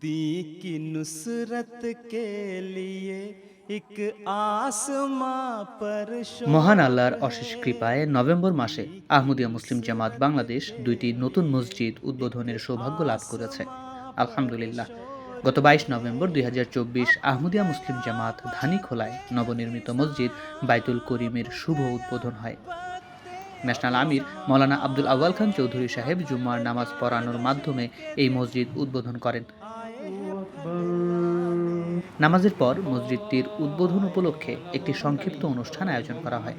दी की नुसरत के लिए एक आसमां पर शो- মহান আল্লাহর অশেষ কৃপায় নভেম্বর মাসে আহমদিয়া মুসলিম জামাত বাংলাদেশ দুইটি নতুন মসজিদ উদ্বোধনের সৌভাগ্য লাভ করেছে আলহামদুলিল্লাহ গত বাইশ নভেম্বর দুই আহমদিয়া মুসলিম জামাত ধানীখোলায় নবনির্মিত মসজিদ বাইতুল করিমের শুভ উদ্বোধন হয় ন্যাশনাল আমির মৌলানা আব্দুল আউয়াল খান চৌধুরী সাহেব জুম্মার নামাজ পড়ানোর মাধ্যমে এই মসজিদ উদ্বোধন করেন। নামাজের পর মসজিদটির উদ্বোধন উপলক্ষে একটি সংক্ষিপ্ত অনুষ্ঠান আয়োজন করা হয়।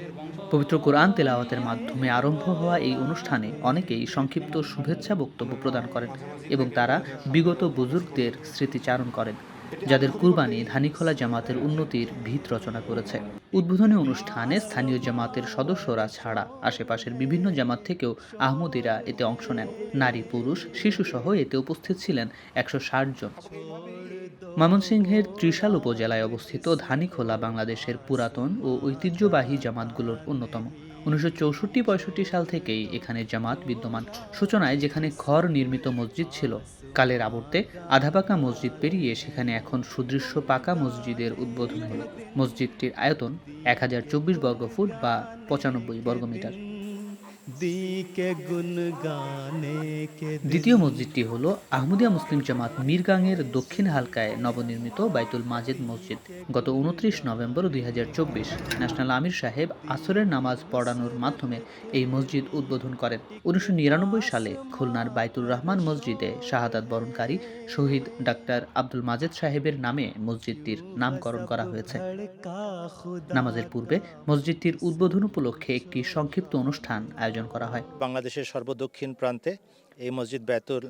পবিত্র কোরআন তেলাওয়াতের মাধ্যমে আরম্ভ হওয়া এই অনুষ্ঠানে অনেকেই সংক্ষিপ্ত শুভেচ্ছা বক্তব্য প্রদান করেন এবং তারা বিগত বুজুর্গদের স্মৃতিচারণ করেন। যাদের কুরবানি ধানীখোলা জামাতের উন্নতির ভিত রচনা করেছে। উদ্বোধনী অনুষ্ঠানে স্থানীয় জামাতের সদস্যরা ছাড়া আশেপাশের বিভিন্ন জামাত থেকেও আহমদিরা এতে অংশ নেন। নারী, পুরুষ শিশুসহ এতে উপস্থিত ছিলেন একশো ষাট জন। ময়মনসিংহের ত্রিশাল উপজেলায় অবস্থিত ধানীখোলা বাংলাদেশের পুরাতন ও ঐতিহ্যবাহী জামাতগুলোর অন্যতম। উনিশশো চৌষট্টি পঁয়ষট্টি সাল থেকেই এখানে জামাত বিদ্যমান সূচনায় যেখানে ঘর নির্মিত মসজিদ ছিল। কালের আবর্তে আধাপাকা মসজিদ পেরিয়ে সেখানে এখন সুদৃশ্য পাকা মসজিদের উদ্বোধন হল। মসজিদটির আয়তন এক হাজার চব্বিশ বর্গফুট বা পঁচানব্বই বর্গমিটার দ্বিতীয় মসজিদটি হল আহমদিয়া মুসলিম জামাত মিরগাংয়ের দক্ষিণ হালকায় নবনির্মিত বাইতুল মাজেদ মসজিদ। গত উনত্রিশ নভেম্বর দুই ন্যাশনাল আমির সাহেব আসরের নামাজ পড়ানোর মাধ্যমে এই মসজিদ উদ্বোধন করেন। উনিশশো নিরানব্বই সালে খুলনার বাইতুল রহমান মসজিদে শাহাদাত বরণকারী শহীদ ডাক্তার আব্দুল মাজেদ সাহেবের নামে মসজিদটির নামকরণ করা হয়েছে। নামাজের পূর্বে মসজিদটির উদ্বোধন উপলক্ষে একটি সংক্ষিপ্ত অনুষ্ঠান আয়োজন করা হয়। বাংলাদেশের সর্বদক্ষিণ প্রান্তে এই মসজিদ বেতুল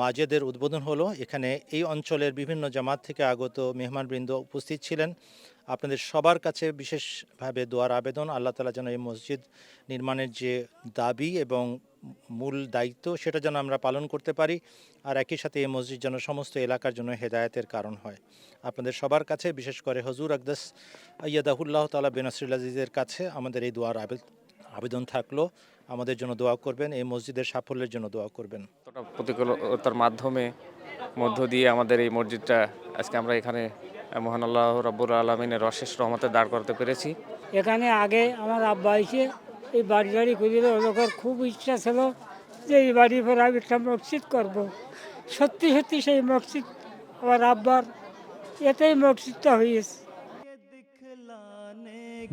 মাজেদের উদ্বোধন হলো। এখানে এই অঞ্চলের বিভিন্ন জামাত থেকে আগত মেহমানবৃন্দ উপস্থিত ছিলেন। আপনাদের সবার কাছে বিশেষভাবে দোয়ার আবেদন, আল্লাহ তালা যেন এই মসজিদ নির্মাণের যে দাবি এবং মূল দায়িত্ব সেটা যেন আমরা পালন করতে পারি আর একই সাথে এই মসজিদ যেন সমস্ত এলাকার জন্য হেদায়েতের কারণ হয়। আপনাদের সবার কাছে, বিশেষ করে হজুর আকদাস আয়াদাহুল্লাহ তালা বেনাসরুল আজিজের কাছে আমাদের এই দোয়ার আবেদন আবেদন থাকল আমাদের জন্য দোয়া করবেন এই মসজিদের সাফল্যের জন্য দোয়া করবেন। প্রতিকূলতার মাধ্যমে মধ্য দিয়ে আমাদের এই মসজিদটা আজকে আমরা এখানে মহান আল্লাহ রব্বুর আলমিনের অশেষ রহমতে দাঁড় করতে পেরেছি। এখানে আগে আমার আব্বা এসে এই বাড়ি বাড়ি করিলে ওদের খুব ইচ্ছা ছিল যে এই বাড়ির পর আমি একটা মসজিদ করব। সত্যি সত্যি সেই মসজিদ আমার আব্বার এতেই মসজিদটা হয়েছে।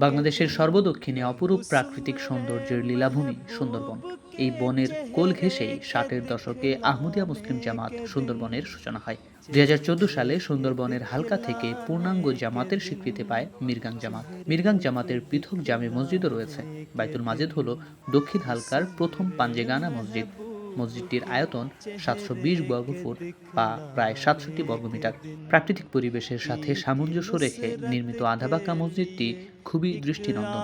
বাংলাদেশের সর্বদক্ষিণে অপরূপ প্রাকৃতিক সৌন্দর্যের লীলাভূমি সুন্দরবন। এই বনের কোল ঘেঁষেই ষাটের দশকে আহমদিয়া মুসলিম জামাত সুন্দরবনের সূচনা হয়। দুই হাজার চোদ্দ সালে সুন্দরবনের হালকা থেকে পূর্ণাঙ্গ জামাতের স্বীকৃতি পায় মিরগাং জামাত। মিরগাং জামাতের পৃথক জামে মসজিদও রয়েছে। বাইতুল মাজেদ হল দক্ষিণ হালকার প্রথম পাঞ্জেগানা মসজিদ। মসজিদটির আয়তন সাতশো বিশ বর্গফুট বা প্রায় সাতষট্টি বর্গমিটার প্রাকৃতিক পরিবেশের সাথে সামঞ্জস্য রেখে নির্মিত আধাবাকা মসজিদটি খুবই দৃষ্টিনন্দন।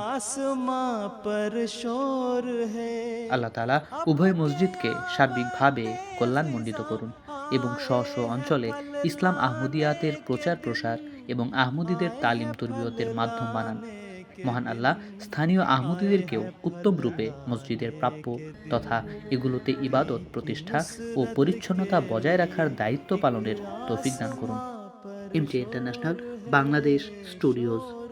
আল্লাহ তালা উভয় মসজিদকে সার্বিকভাবে কল্যাণমণ্ডিত করুন এবং স্ব স্ব অঞ্চলে ইসলাম আহমদিয়াতের প্রচার প্রসার এবং আহমদীদের তালিম তরবিয়তের মাধ্যম বানান। মহান আল্লাহ স্থানীয় আহমদীদেরকেও উত্তম রূপে মসজিদের প্রাপ্য তথা এগুলোতে ইবাদত, প্রতিষ্ঠা ও পরিচ্ছন্নতা বজায় রাখার দায়িত্ব পালনের তৌফিক দান করুন। MT international Bangladesh studios